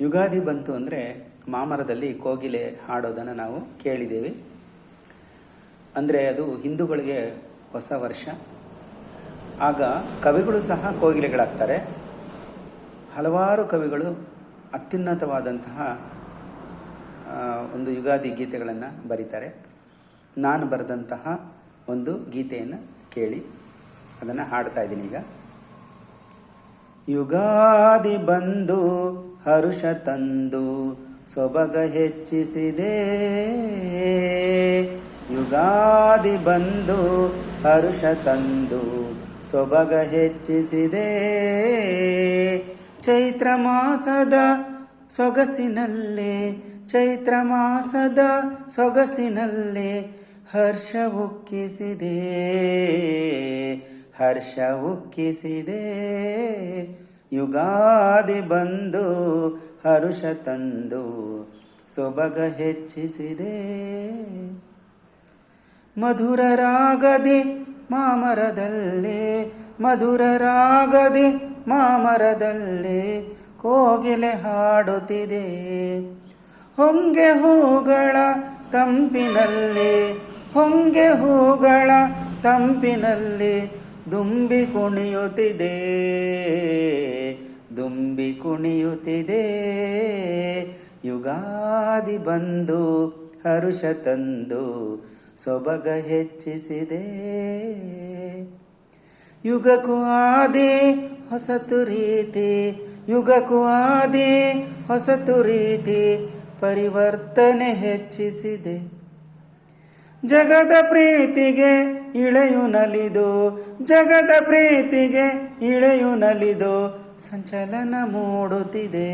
ಯುಗಾದಿ ಬಂತು ಅಂದರೆ ಮಾಮರದಲ್ಲಿ ಕೋಗಿಲೆ ಹಾಡೋದನ್ನು ನಾವು ಕೇಳಿದ್ದೇವೆ. ಅಂದರೆ ಅದು ಹಿಂದೂಗಳಿಗೆ ಹೊಸ ವರ್ಷ. ಆಗ ಕವಿಗಳು ಸಹ ಕೋಗಿಲೆಗಳಾಗ್ತಾರೆ. ಹಲವಾರು ಕವಿಗಳು ಅತ್ಯುನ್ನತವಾದಂತಹ ಒಂದು ಯುಗಾದಿ ಗೀತೆಗಳನ್ನು ಬರೀತಾರೆ. ನಾನು ಬರೆದಂತಹ ಒಂದು ಗೀತೆಯನ್ನು ಕೇಳಿ ಅದನ್ನು ಹಾಡ್ತಾ ಇದ್ದೀನಿ ಈಗ. ಯುಗಾದಿ ಬಂದು ಹರುಷ ತಂದು ಸೊಬಗ ಹೆಚ್ಚಿಸಿದೆ. ಯುಗಾದಿ ಬಂದು ಹರುಷ ತಂದು ಸೊಬಗ ಹೆಚ್ಚಿಸಿದೆ. ಚೈತ್ರ ಮಾಸದ ಸೊಗಸಿನಲ್ಲೇ, ಚೈತ್ರ ಮಾಸದ ಸೊಗಸಿನಲ್ಲೇ ಹರ್ಷ ಉಕ್ಕಿಸಿದೆ. ಹರ್ಷ ಉಕ್ಕಿಸಿದೆ. ಯುಗಾದಿ ಬಂದು ಹರುಷ ತಂದು ಸೊಬಗ ಹೆಚ್ಚಿಸಿದೆ. ಮಧುರ ರಾಗದೆ ಮಾಮರದಲ್ಲೇ ಮಧುರ ರಾಗದೆ ಮಾಮರದಲ್ಲೇ ಕೋಗಿಲೆ ಹಾಡುತ್ತಿದೆ. ಹೊಂಗೆ ಹೂಗಳ ತಂಪಿನಲ್ಲಿ, ಹೊಂಗೆ ಹೂಗಳ ತಂಪಿನಲ್ಲಿ ದುಂಬಿ ಕುಣಿಯುತ್ತಿದೆ. ದುಂಬಿ ಕುಣಿಯುತ್ತಿದೆ. ಯುಗಾದಿ ಬಂದು ಹರುಷ ತಂದು ಸೊಬಗ ಹೆಚ್ಚಿಸಿದೆ. ಯುಗಕ್ಕೂ ಆದಿ ಹೊಸತು ರೀತಿ ಯುಗಕ್ಕೂ ಆದಿ ಹೊಸತು ರೀತಿ ಪರಿವರ್ತನೆ ಹೆಚ್ಚಿಸಿದೆ. ಜಗದ ಪ್ರೀತಿಗೆ ಇಳೆಯು ನಲಿದು, ಜಗದ ಪ್ರೀತಿಗೆ ಇಳೆಯು ನಲಿದು, ಸಂಚಲನ ಮೂಡುತ್ತಿದೆ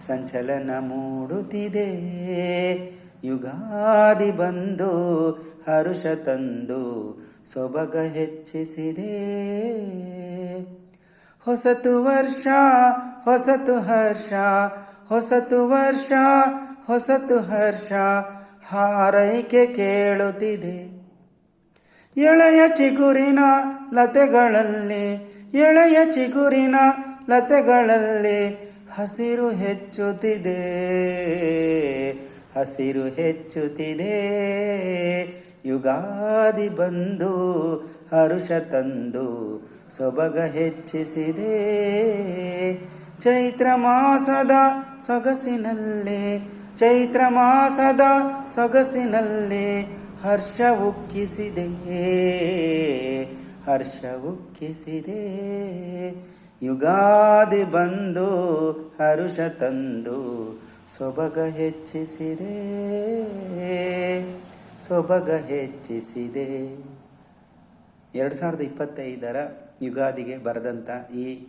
ಸಂಚಲನ ಮೂಡುತ್ತಿದೆ. ಯುಗಾದಿ ಬಂದು, ಹರುಷ ತಂದು, ಸೊಬಗ ಹೆಚ್ಚಿಸಿದೆ. ಹೊಸತು ವರ್ಷ, ಹೊಸತು ಹರ್ಷ, ಹೊಸತು ವರ್ಷ, ಹೊಸತು ಹರ್ಷ ಹಾರೈಕೆ ಕೇಳುತ್ತಿದೆ. ಎಳೆಯ ಚಿಗುರಿನ ಲತೆಗಳಲ್ಲಿ, ಎಳೆಯ ಚಿಗುರಿನ ಲತೆಗಳಲ್ಲಿ ಹಸಿರು ಹೆಚ್ಚುತ್ತಿದೆ. ಹಸಿರು ಹೆಚ್ಚುತ್ತಿದೆ. ಯುಗಾದಿ ಬಂದು, ಹರುಷ ತಂದು, ಸೊಬಗ ಹೆಚ್ಚಿಸಿದೆ. ಚೈತ್ರ ಮಾಸದ ಸೊಗಸಿನಲ್ಲಿ ಚೈತ್ರ ಮಾಸದ ಸೊಗಸಿನಲ್ಲಿ ಹರ್ಷ ಉಕ್ಕಿಸಿದೆ. ಹರ್ಷ ಉಕ್ಕಿಸಿದೆ. ಯುಗಾದಿ ಬಂದು ಹರುಷ ತಂದು ಸೊಬಗ ಹೆಚ್ಚಿಸಿದೆ. ಸೊಬಗ ಹೆಚ್ಚಿಸಿದೆ. ಎರಡು ಸಾವಿರದ ಇಪ್ಪತ್ತೈದರ ಯುಗಾದಿಗೆ ಬರೆದಂಥ ಈ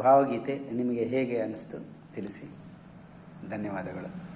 ಭಾವಗೀತೆ ನಿಮಗೆ ಹೇಗೆ ಅನಿಸ್ತು ತಿಳಿಸಿ. ಧನ್ಯವಾದಗಳು.